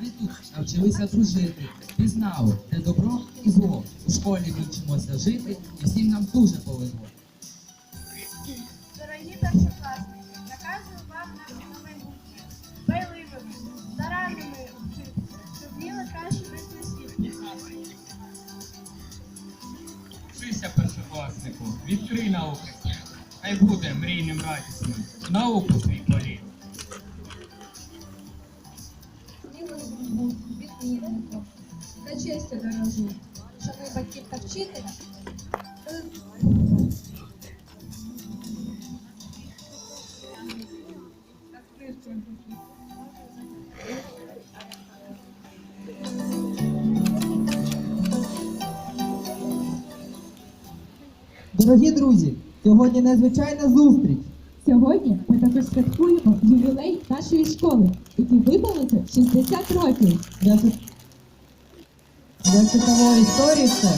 Ми тут навчилися дружити, пізнали, де добро і зло. У школі ми вчимося жити, і всім нам дуже повезло. Дорогі першокласники, наказую вам на на майбутнє. Байливими, старанними вчитися, щоб вміли краще вийти світ. Вчися, першокласнику, відкрий науки. Хай буде мрійним радісним. Науку твій політ. Смілою був відмінником, за честю дорожу, шануй батьків та вчителя. Дорогі друзі, сьогодні незвичайна зустріч. Сьогодні ми також святкуємо ювілей нашої школи, який виповниться 60 років. Для, світової історії це